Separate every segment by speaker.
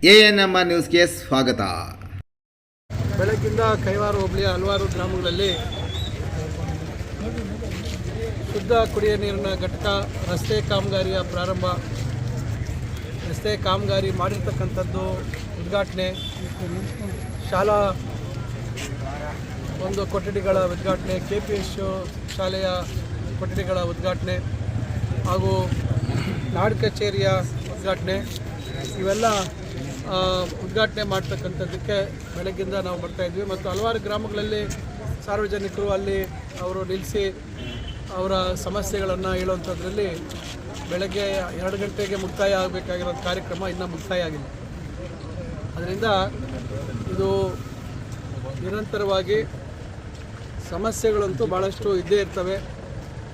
Speaker 1: A N M ನ್ಯೂಸ್ಗೆ ಸ್ವಾಗತ.
Speaker 2: ಬೆಳಗ್ಗಿಂದ ಕೈವಾರ ಹೋಬಳಿಯ ಹಲವಾರು ಗ್ರಾಮಗಳಲ್ಲಿ ಶುದ್ಧ ಕುಡಿಯ ನೀರಿನ ಘಟಕ, ರಸ್ತೆ ಕಾಮಗಾರಿಯ ಪ್ರಾರಂಭ, ರಸ್ತೆ ಕಾಮಗಾರಿ ಮಾಡಿರ್ತಕ್ಕಂಥದ್ದು ಉದ್ಘಾಟನೆ. ಶಾಲಾ ಒಂದು ಕೊಠಡಿಗಳ ಉದ್ಘಾಟನೆ ಕೆ ಪಿ ಎಸ್ ಶಾಲೆಯ ಕೊಠಡಿಗಳ ಉದ್ಘಾಟನೆ ಹಾಗೂ ನಾಡ್ ಕಚೇರಿಯ ಉದ್ಘಾಟನೆ. ಇವೆಲ್ಲ ಉದ್ಘಾಟನೆ ಮಾಡ್ತಕ್ಕಂಥದ್ದಕ್ಕೆ ಬೆಳಗ್ಗಿಂದ ನಾವು ಬರ್ತಾಯಿದ್ವಿ ಮತ್ತು ಹಲವಾರು ಗ್ರಾಮಗಳಲ್ಲಿ ಸಾರ್ವಜನಿಕರು ಅಲ್ಲಿ ಅವರು ನಿಲ್ಲಿಸಿ ಅವರ ಸಮಸ್ಯೆಗಳನ್ನು ಹೇಳುವಂಥದ್ರಲ್ಲಿ ಬೆಳಗ್ಗೆ ಎರಡು ಗಂಟೆಗೆ ಮುಕ್ತಾಯ ಆಗಬೇಕಾಗಿರೋ ಕಾರ್ಯಕ್ರಮ ಇನ್ನೂ ಮುಕ್ತಾಯ ಆಗಿಲ್ಲ. ಅದರಿಂದ ಇದು ನಿರಂತರವಾಗಿ ಸಮಸ್ಯೆಗಳಂತೂ ಭಾಳಷ್ಟು ಇದ್ದೇ ಇರ್ತವೆ.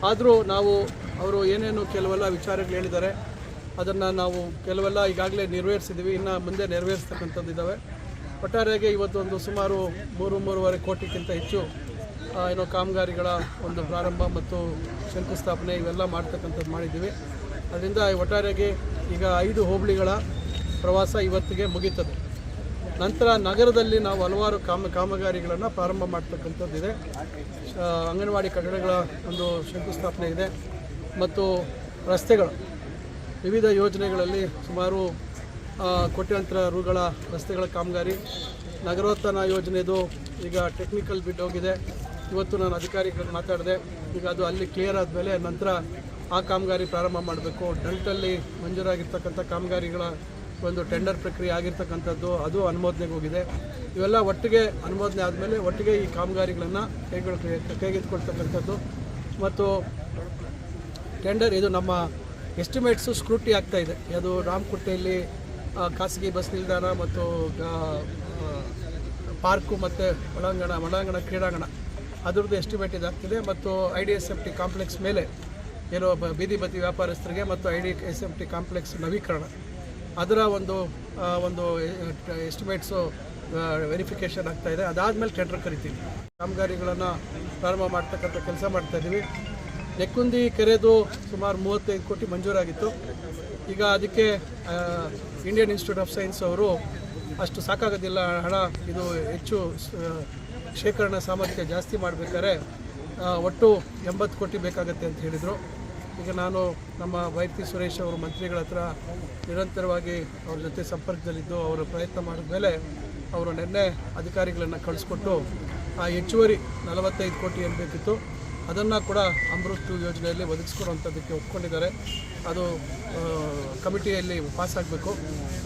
Speaker 2: ಆದರೂ ನಾವು ಅವರು ಏನೇನು ಕೆಲವೆಲ್ಲ ವಿಚಾರಗಳು ಹೇಳಿದ್ದಾರೆ. ಅದನ್ನು ನಾವು ಕೆಲವೆಲ್ಲ ಈಗಾಗಲೇ ನೆರವೇರಿಸಿದ್ದೀವಿ ಇನ್ನು ಮುಂದೆ ನೆರವೇರಿಸ್ತಕ್ಕಂಥದ್ದು ಇದ್ದಾವೆ ಒಟ್ಟಾರೆಯಾಗಿ ಇವತ್ತೊಂದು ಸುಮಾರು ಮೂರು, ಮೂರುವರೆ ಕೋಟಿಗಿಂತ ಹೆಚ್ಚು ಏನೋ ಕಾಮಗಾರಿಗಳ ಒಂದು ಪ್ರಾರಂಭ ಮತ್ತು ಶಂಕುಸ್ಥಾಪನೆ ಇವೆಲ್ಲ ಮಾಡ್ತಕ್ಕಂಥದ್ದು ಮಾಡಿದ್ದೀವಿ. ಅದರಿಂದ ಒಟ್ಟಾರೆಗೆ ಈಗ ಐದು ಹೋಬಳಿಗಳ ಪ್ರವಾಸ ಇವತ್ತಿಗೆ ಮುಗೀತದೆ. ನಂತರ ನಗರದಲ್ಲಿ ನಾವು ಹಲವಾರು ಕಾಮ, ಕಾಮಗಾರಿಗಳನ್ನು ಪ್ರಾರಂಭ ಮಾಡ್ತಕ್ಕಂಥದ್ದಿದೆ ಅಂಗನವಾಡಿ ಕಟ್ಟಡಗಳ ಒಂದು ಶಂಕುಸ್ಥಾಪನೆ ಇದೆ. ಮತ್ತು ರಸ್ತೆಗಳು. ವಿವಿಧ ಯೋಜನೆಗಳಲ್ಲಿ ಸುಮಾರು ಕೋಟ್ಯಂತರ ರುಗಳ ರಸ್ತೆಗಳ ಕಾಮಗಾರಿ. ನಗರೋತ್ಥಾನ ಯೋಜನೆದು ಈಗ ಟೆಕ್ನಿಕಲ್ ಬಿಡ್ ಹೋಗಿದೆ. ಇವತ್ತು ನಾನು ಅಧಿಕಾರಿಗಳು ಮಾತಾಡಿದೆ. ಈಗ ಅದು ಅಲ್ಲಿ ಕ್ಲಿಯರ್ ಆದಮೇಲೆ ನಂತರ ಆ ಕಾಮಗಾರಿ ಪ್ರಾರಂಭ ಮಾಡಬೇಕು. ಡಲ್ಟಲ್ಲಿ ಮಂಜೂರಾಗಿರ್ತಕ್ಕಂಥ ಕಾಮಗಾರಿಗಳ ಒಂದು ಟೆಂಡರ್ ಪ್ರಕ್ರಿಯೆ ಆಗಿರ್ತಕ್ಕಂಥದ್ದು, ಅದು ಅನುಮೋದನೆಗೆ ಹೋಗಿದೆ. ಇವೆಲ್ಲ ಒಟ್ಟಿಗೆ ಅನುಮೋದನೆ ಆದಮೇಲೆ ಒಟ್ಟಿಗೆ ಈ ಕಾಮಗಾರಿಗಳನ್ನು ಕೈಗೊಳ್ಳ ಕೈಗೆತ್ತಿಕೊಳ್ತಕ್ಕಂಥದ್ದು. ಮತ್ತು ಟೆಂಡರ್ ಇದು ನಮ್ಮ ಎಸ್ಟಿಮೇಟ್ಸು ಸ್ಕ್ರೂಟಿ ಆಗ್ತಾ ಇದೆ. ಅದು ರಾಮಕುಟ್ಟೆಯಲ್ಲಿ ಖಾಸಗಿ ಬಸ್ ನಿಲ್ದಾಣ ಮತ್ತು ಪಾರ್ಕು ಮತ್ತು ಒಳಾಂಗಣ ಒಳಾಂಗಣ ಕ್ರೀಡಾಂಗಣ. ಅದರದ್ದು ಎಸ್ಟಿಮೇಟ್ ಇದಾಗ್ತಿದೆ ಮತ್ತು I D S F T complex ಮೇಲೆ ಏನೋ ಬೀದಿ ಬದಿ ವ್ಯಾಪಾರಸ್ಥರಿಗೆ ಮತ್ತು I D S F T complex ನವೀಕರಣ. ಅದರ ಒಂದು ಒಂದು ಎಸ್ಟಿಮೇಟ್ಸು ವೆರಿಫಿಕೇಷನ್ ಆಗ್ತಾಯಿದೆ ಅದಾದಮೇಲೆ ಟೆಂಡರ್ ಕರಿತೀವಿ ಕಾಮಗಾರಿಗಳನ್ನು ಪ್ರಾರಂಭ ಮಾಡ್ತಕ್ಕಂಥ ಕೆಲಸ ಮಾಡ್ತಾ ಇದ್ದೀವಿ ನೆಕ್ಕುಂದಿ ಕೆರೆದು ಸುಮಾರು ಮೂವತ್ತೈದು ಕೋಟಿ ಮಂಜೂರಾಗಿತ್ತು. ಈಗ ಅದಕ್ಕೆ ಇಂಡಿಯನ್ ಇನ್ಸ್ಟಿಟ್ಯೂಟ್ ಆಫ್ ಸೈನ್ಸ್ ಅವರು ಅಷ್ಟು ಸಾಕಾಗೋದಿಲ್ಲ, ಹಣ ಇದು ಹೆಚ್ಚು ಶೇಖರಣಾ ಸಾಮರ್ಥ್ಯ ಜಾಸ್ತಿ ಮಾಡಬೇಕಾದ್ರೆ ಒಟ್ಟು ಎಂಬತ್ತು ಕೋಟಿ ಬೇಕಾಗತ್ತೆ ಅಂತ ಹೇಳಿದರು. ಈಗ ನಾನು ನಮ್ಮ ವೈರ್ತಿ ಸುರೇಶ್ ಅವರು ಮಂತ್ರಿಗಳ ಹತ್ರ ನಿರಂತರವಾಗಿ ಅವ್ರ ಜೊತೆ ಸಂಪರ್ಕದಲ್ಲಿದ್ದು, ಅವರು ಪ್ರಯತ್ನ ಮಾಡಿದ ಮೇಲೆ ಅವರು ನಿನ್ನೆ ಅಧಿಕಾರಿಗಳನ್ನು ಕಳಿಸ್ಕೊಟ್ಟು, ಆ, ಹೆಚ್ಚುವರಿ ನಲವತ್ತೈದು ಕೋಟಿ ಏನು ಬೇಕಿತ್ತು ಅದನ್ನು ಕೂಡ ಅಮೃತ್ ಯೋಜನೆಯಲ್ಲಿ ಒದಗಿಸ್ಕೊಡುವಂಥದ್ದಕ್ಕೆ ಒಪ್ಕೊಂಡಿದ್ದಾರೆ. ಅದು ಕಮಿಟಿಯಲ್ಲಿ ಪಾಸ್ ಆಗಬೇಕು.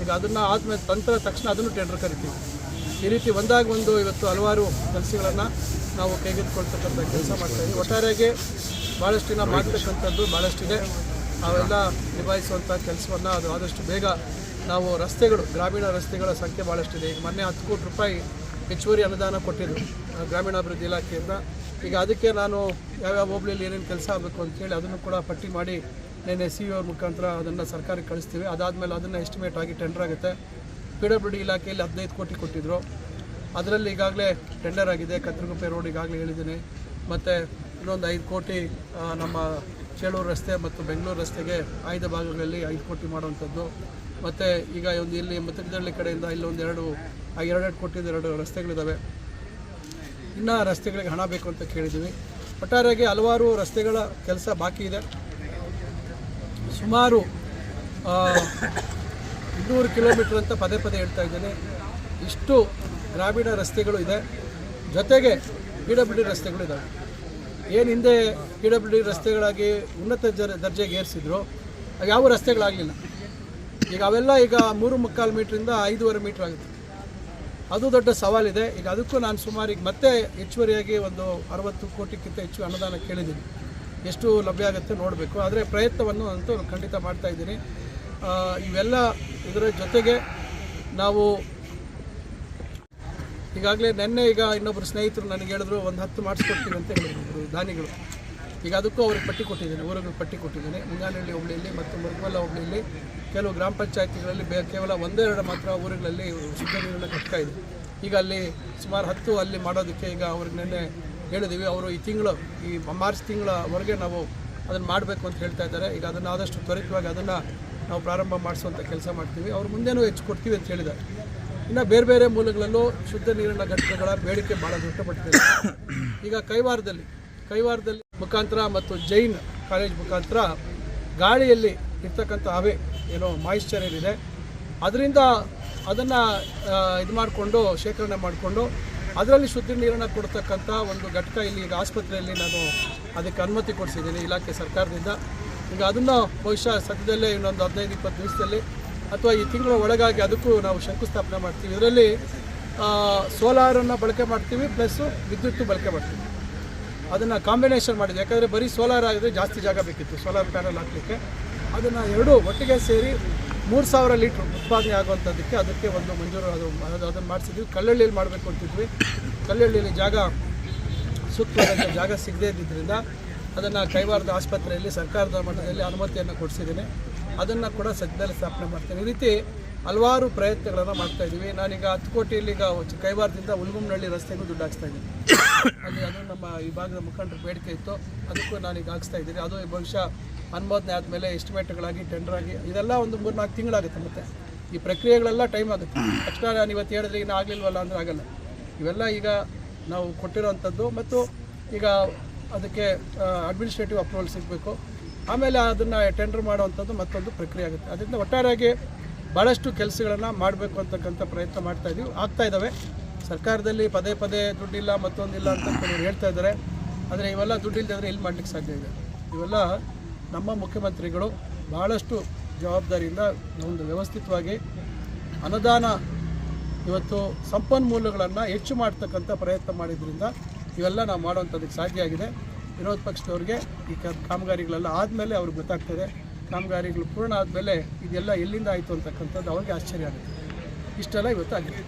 Speaker 2: ಈಗ ಅದನ್ನು ಆದಮೇಲೆ ತಂತ್ರ ತಕ್ಷಣ ಅದನ್ನು ಟೆಂಡರ್ ಕರಿತೀವಿ. ಈ ರೀತಿ ಒಂದಾಗ ಒಂದು ಇವತ್ತು ಹಲವಾರು ಕೆಲಸಗಳನ್ನು ನಾವು ಕೈಗೆತ್ತಿಕೊಳ್ತಕ್ಕಂಥ ಕೆಲಸ ಮಾಡ್ತಾಯಿದ್ದೀವಿ ಒಟ್ಟಾರೆಯಾಗಿ ಭಾಳಷ್ಟು ದಿನ ಮಾಡ್ತಕ್ಕಂಥದ್ದು ಭಾಳಷ್ಟಿದೆ ಅವೆಲ್ಲ ನಿಭಾಯಿಸುವಂಥ ಕೆಲಸವನ್ನು ಅದು ಆದಷ್ಟು ಬೇಗ ನಾವು ರಸ್ತೆಗಳು, ಗ್ರಾಮೀಣ ರಸ್ತೆಗಳ ಸಂಖ್ಯೆ ಭಾಳಷ್ಟಿದೆ ಈಗ ಮೊನ್ನೆ ಹತ್ತು ಕೋಟಿ ರೂಪಾಯಿ ಹೆಚ್ಚುವರಿ ಅನುದಾನ ಕೊಟ್ಟಿದ್ದರು ಗ್ರಾಮೀಣಾಭಿವೃದ್ಧಿ ಇಲಾಖೆಯಿಂದ. ಈಗ ಅದಕ್ಕೆ ನಾನು ಯಾವ್ಯಾವ ಹೋಬ್ಳಿಯಲ್ಲಿ ಏನೇನು ಕೆಲಸ ಆಗಬೇಕು ಅಂತೇಳಿ ಅದನ್ನು ಕೂಡ ಪಟ್ಟಿ ಮಾಡಿ ನೆನ್ನೆ ಸಿ ಅವ್ರ ಮುಖಾಂತರ ಅದನ್ನು ಸರ್ಕಾರಕ್ಕೆ ಕಳಿಸ್ತೀವಿ. ಅದಾದಮೇಲೆ ಅದನ್ನು ಎಸ್ಟಿಮೇಟ್ ಆಗಿ ಟೆಂಡರ್ ಆಗುತ್ತೆ. ಪಿ ಡಬ್ಲ್ಯೂ ಡಿ ಇಲಾಖೆಯಲ್ಲಿ ಹದಿನೈದು ಕೋಟಿ ಕೊಟ್ಟಿದ್ದರು ಅದರಲ್ಲಿ ಈಗಾಗಲೇ ಟೆಂಡರ್ ಆಗಿದೆ. ಕತ್ರಗುಪ್ಪೆ ರೋಡ್ ಈಗಾಗಲೇ ಹೇಳಿದ್ದೀನಿ. ಮತ್ತು ಇನ್ನೊಂದು ಐದು ಕೋಟಿ ನಮ್ಮ ಚೇಳೂರು ರಸ್ತೆ ಮತ್ತು ಬೆಂಗಳೂರು ರಸ್ತೆಗೆ ಆಯ್ದ ಭಾಗಗಳಲ್ಲಿ ಐದು ಕೋಟಿ ಮಾಡುವಂಥದ್ದು. ಮತ್ತು ಈಗ ಒಂದು ಇಲ್ಲಿ ಮುತ್ತಗದಳ್ಳಿ ಕಡೆಯಿಂದ ಇಲ್ಲೊಂದು ಎರಡು ಎರಡೆರಡು ಕೋಟಿದ ಎರಡು ರಸ್ತೆಗಳಿದ್ದಾವೆ ಇನ್ನೂ ರಸ್ತೆಗಳಿಗೆ ಹಣ ಬೇಕು ಅಂತ ಕೇಳಿದ್ದೀವಿ. ಒಟ್ಟಾರೆಯಾಗಿ ಹಲವಾರು ರಸ್ತೆಗಳ ಕೆಲಸ ಬಾಕಿ ಇದೆ. ಸುಮಾರು ಇನ್ನೂರು ಕಿಲೋಮೀಟ್ರ್ ಅಂತ ಪದೇ ಪದೇ ಹೇಳ್ತಾ ಇದ್ದೇನೆ. ಇಷ್ಟು ಗ್ರಾಮೀಣ ರಸ್ತೆಗಳು ಇದೆ. ಜೊತೆಗೆ ಪಿ ಡಬ್ಲ್ಯೂ ರಸ್ತೆಗಳು ಇದ್ದಾವೆ ಏನು ಹಿಂದೆ ಪಿ ಡಬ್ಲ್ಯೂ ರಸ್ತೆಗಳಾಗಿ ಉನ್ನತ ದರ್ ದರ್ಜೆಗೆ ಏರಿಸಿದ್ರು ಯಾವ ರಸ್ತೆಗಳಾಗಲಿಲ್ಲ. ಈಗ ಅವೆಲ್ಲ ಈಗ ಮೂರು ಮುಕ್ಕಾಲು ಮೀಟ್ರಿಂದ ಐದೂವರೆ ಮೀಟ್ರ್ ಆಗುತ್ತೆ. ಅದು ದೊಡ್ಡ ಸವಾಲಿದೆ. ಈಗ ಅದಕ್ಕೂ ನಾನು ಸುಮಾರು ಮತ್ತೆ ಹೆಚ್ಚುವರಿಯಾಗಿ ಒಂದು ಅರವತ್ತು ಕೋಟಿಗಿಂತ ಹೆಚ್ಚು ಅನುದಾನ ಕೇಳಿದ್ದೀನಿ. ಎಷ್ಟು ಲಭ್ಯ ಆಗುತ್ತೆ ನೋಡಬೇಕು. ಆದರೆ ಪ್ರಯತ್ನವನ್ನು ಅಂತೂ ಖಂಡಿತ ಮಾಡ್ತಾ ಇದ್ದೀನಿ. ಇವೆಲ್ಲ ಇದರ ಜೊತೆಗೆ ನಾವು ಈಗಾಗಲೇ ನಿನ್ನೆ ಈಗ ಇನ್ನೊಬ್ಬರು ಸ್ನೇಹಿತರು ನನಗೆ ಹೇಳಿದ್ರು, ಒಂದು ಹತ್ತು ಮಾಡಿಸ್ಕೊಡ್ತೀವಿ ಅಂತ ಹೇಳಿದ್ರು ದಾನಿಗಳು. ಈಗ ಅದಕ್ಕೂ ಅವ್ರಿಗೆ ಪಟ್ಟಿ ಕೊಟ್ಟಿದ್ದೇನೆ ಊರುಗಳು ಪಟ್ಟಿ ಕೊಟ್ಟಿದ್ದೇನೆ. ಮುಂಗಾನಹಳ್ಳಿ ಹೋಬಳಿಯಲ್ಲಿ ಮತ್ತು ಮುರುಗಲ್ಲ ಹೋಬಳಿಯಲ್ಲಿ ಕೆಲವು ಗ್ರಾಮ ಪಂಚಾಯತಿಗಳಲ್ಲಿ ಬೇ ಕೇವಲ ಒಂದೆರಡು ಮಾತ್ರ ಊರುಗಳಲ್ಲಿ ಶುದ್ಧ ನೀರಿನ ಘಟಕ ಇದೆ ಈಗ ಅಲ್ಲಿ ಸುಮಾರು ಹತ್ತು ಅಲ್ಲಿ ಮಾಡೋದಕ್ಕೆ ಈಗ ಅವ್ರಿಗೆ ನಿನ್ನೆ ಹೇಳಿದ್ದೀವಿ ಅವರು ಈ ತಿಂಗಳು, ಈ ಮಾರ್ಚ್ ತಿಂಗಳವರೆಗೆ ನಾವು ಅದನ್ನು ಮಾಡಬೇಕು ಅಂತ ಹೇಳ್ತಾ ಇದ್ದಾರೆ. ಈಗ ಅದನ್ನು ಆದಷ್ಟು ತ್ವರಿತವಾಗಿ ಅದನ್ನು ನಾವು ಪ್ರಾರಂಭ ಮಾಡಿಸುವಂಥ ಕೆಲಸ ಮಾಡ್ತೀವಿ. ಅವ್ರು ಮುಂದೆನೂ ಹೆಚ್ಚು ಕೊಡ್ತೀವಿ ಅಂತ ಹೇಳಿದ್ದಾರೆ. ಇನ್ನು ಬೇರೆ ಬೇರೆ ಮೂಲಗಳಲ್ಲೂ ಶುದ್ಧ ನೀರಿನ ಘಟಕಗಳ ಬೇಡಿಕೆ ಭಾಳ ದೊಡ್ಡಪಟ್ಟಿದೆ ಈಗ ಕೈವಾರದಲ್ಲಿ ಕೈವಾರದಲ್ಲಿ ಮುಖಾಂತರ ಮತ್ತು ಜೈನ್ ಕಾಲೇಜ್ ಮುಖಾಂತರ ಗಾಳಿಯಲ್ಲಿ ಇರ್ತಕ್ಕಂಥ ಹವೆ ಏನೋ ಮಾಯಿಶ್ಚರ್ ಏನಿದೆ ಅದರಿಂದ ಅದನ್ನು ಇದು ಮಾಡಿಕೊಂಡು, ಶೇಖರಣೆ ಮಾಡಿಕೊಂಡು, ಅದರಲ್ಲಿ ಶುದ್ಧ ನೀರನ್ನು ಕೊಡ್ತಕ್ಕಂಥ ಒಂದು ಘಟಕ ಇಲ್ಲಿ ಈಗ ಆಸ್ಪತ್ರೆಯಲ್ಲಿ ನಾನು ಅದಕ್ಕೆ ಅನುಮತಿ ಕೊಡಿಸಿದ್ದೀನಿ ಇಲಾಖೆ ಸರ್ಕಾರದಿಂದ. ಈಗ ಅದನ್ನು ಬಹುಶಃ ಸದ್ಯದಲ್ಲೇ ಇನ್ನೊಂದು ಹದಿನೈದು, ಇಪ್ಪತ್ತು ದಿವಸದಲ್ಲಿ ಅಥವಾ ಈ ತಿಂಗಳ ಒಳಗಾಗಿ ಅದಕ್ಕೂ ನಾವು ಶಂಕುಸ್ಥಾಪನೆ ಮಾಡ್ತೀವಿ. ಇದರಲ್ಲಿ ಸೋಲಾರನ್ನು ಬಳಕೆ ಮಾಡ್ತೀವಿ, ಪ್ಲಸ್ಸು ವಿದ್ಯುತ್ತು ಬಳಕೆ ಮಾಡ್ತೀವಿ. ಅದನ್ನು ಕಾಂಬಿನೇಷನ್ ಮಾಡಿದ್ವಿ ಯಾಕಂದರೆ ಬರೀ ಸೋಲಾರ್ ಆಗಿದ್ರೆ ಜಾಸ್ತಿ ಜಾಗ ಬೇಕಿತ್ತು ಸೋಲಾರ್ ಪ್ಯಾನಲ್ ಹಾಕಲಿಕ್ಕೆ. ಅದನ್ನು ಎರಡೂ ಒಟ್ಟಿಗೆ ಸೇರಿ ಮೂರು ಸಾವಿರ ಲೀಟ್ರ್ ಉತ್ಪಾದನೆ ಆಗುವಂಥದ್ದಕ್ಕೆ ಅದಕ್ಕೆ ಒಂದು ಮಂಜೂರು ಅದು ಅದನ್ನು ಮಾಡಿಸಿದ್ವಿ. ಕಲ್ಲಳ್ಳಿಯಲ್ಲಿ ಮಾಡಬೇಕು ಅಂತಿದ್ವಿ. ಕಲ್ಲಳ್ಳಿಯಲ್ಲಿ ಜಾಗ ಸೂಕ್ತವಾದಂಥ ಜಾಗ ಸಿಗದೇ ಇದ್ದಿದ್ದರಿಂದ ಅದನ್ನು ಕೈವಾರದ ಆಸ್ಪತ್ರೆಯಲ್ಲಿ ಸರ್ಕಾರದ ಮಟ್ಟದಲ್ಲಿ ಅನುಮತಿಯನ್ನು ಕೊಡಿಸಿದ್ದೀನಿ. ಅದನ್ನು ಕೂಡ ಸದ್ಯದಲ್ಲಿ ಸ್ಥಾಪನೆ ಮಾಡ್ತೀನಿ. ಈ ರೀತಿ ಹಲವಾರು ಪ್ರಯತ್ನಗಳನ್ನು ಮಾಡ್ತಾ ಇದ್ದೀವಿ. ನಾನೀಗ ಹತ್ತು ಕೋಟಿಯಲ್ಲಿ ಈಗ ಕೈವಾರದಿಂದ ಉಲ್ಗುಮ್ನಹಳ್ಳಿ ರಸ್ತೆಗೂ ದುಡ್ಡು ಹಾಕ್ಸ್ತಾ ಇದ್ದೀನಿ. ಅಲ್ಲಿ ಅದು ನಮ್ಮ ಈ ಭಾಗದ ಮುಖಂಡರ ಬೇಡಿಕೆ ಇತ್ತು. ಅದಕ್ಕೂ ನಾನೀಗ ಹಾಕ್ಸ್ತಾ ಇದ್ದೀನಿ. ಅದು ಬಹುಶಃ ಅನುಮೋದನೆ ಆದಮೇಲೆ ಎಸ್ಟಿಮೇಟ್ಗಳಾಗಿ ಟೆಂಡರ್ ಆಗಿ ಇದೆಲ್ಲ ಒಂದು ಮೂರು ನಾಲ್ಕು ತಿಂಗಳಾಗುತ್ತೆ ಮತ್ತೆ. ಈ ಪ್ರಕ್ರಿಯೆಗಳೆಲ್ಲ ಟೈಮ್ ಆಗುತ್ತೆ. ತಕ್ಷಣ ನಾನು ಇವತ್ತು ಹೇಳಿದ್ರೆ ಇನ್ನು ಆಗಲಿಲ್ವಲ್ಲ ಅಂದರೆ ಆಗಲ್ಲ. ಇವೆಲ್ಲ ಈಗ ನಾವು ಕೊಟ್ಟಿರೋವಂಥದ್ದು ಮತ್ತು ಈಗ ಅದಕ್ಕೆ ಅಡ್ಮಿನಿಸ್ಟ್ರೇಟಿವ್ ಅಪ್ರೂವಲ್ ಸಿಗಬೇಕು. ಆಮೇಲೆ ಅದನ್ನು ಟೆಂಡರ್ ಮಾಡುವಂಥದ್ದು ಮತ್ತೊಂದು ಪ್ರಕ್ರಿಯೆ ಆಗುತ್ತೆ. ಅದರಿಂದ ಒಟ್ಟಾರೆಯಾಗಿ ಭಾಳಷ್ಟು ಕೆಲಸಗಳನ್ನು ಮಾಡಬೇಕು ಅಂತಕ್ಕಂಥ ಪ್ರಯತ್ನ ಮಾಡ್ತಾ ಇದೀವಿ. ಆಗ್ತಾ ಇದ್ದಾವೆ ಸರ್ಕಾರದಲ್ಲಿ ಪದೇ ಪದೇ ದುಡ್ಡಿಲ್ಲ, ಮತ್ತೊಂದಿಲ್ಲ ಅಂತ ಹೇಳ್ತಾ ಇದ್ದಾರೆ ಆದರೆ ಇವೆಲ್ಲ ದುಡ್ಡಿಲ್ಲದೆ ಇಲ್ಲಿ ಮಾಡಲಿಕ್ಕೆ ಸಾಧ್ಯ ಇದೆ? ಇವೆಲ್ಲ ನಮ್ಮ ಮುಖ್ಯಮಂತ್ರಿಗಳು ಭಾಳಷ್ಟು ಜವಾಬ್ದಾರಿಯಿಂದ ಒಂದು ವ್ಯವಸ್ಥಿತವಾಗಿ ಅನುದಾನ ಇವತ್ತು ಸಂಪನ್ಮೂಲಗಳನ್ನು ಹೆಚ್ಚು ಮಾಡ್ತಕ್ಕಂಥ ಪ್ರಯತ್ನ ಮಾಡಿದ್ರಿಂದ ಇವೆಲ್ಲ ನಾವು ಮಾಡುವಂಥದ್ದಕ್ಕೆ ಸಾಧ್ಯ ಆಗಿದೆ. ವಿರೋಧ ಪಕ್ಷದವ್ರಿಗೆ ಈ ಕಾಮಗಾರಿಗಳೆಲ್ಲ ಆದಮೇಲೆ ಅವ್ರಿಗೆ ಗೊತ್ತಾಗ್ತದೆ ಕಾಮಗಾರಿಗಳು ಪೂರ್ಣ ಆದಮೇಲೆ ಇದೆಲ್ಲ ಎಲ್ಲಿಂದ ಆಯಿತು ಅಂತಕ್ಕಂಥದ್ದು ಅವ್ರಿಗೆ ಆಶ್ಚರ್ಯ ಆಗುತ್ತೆ. ಇಷ್ಟೆಲ್ಲ ಇವತ್ತು ಆಗಿದೆ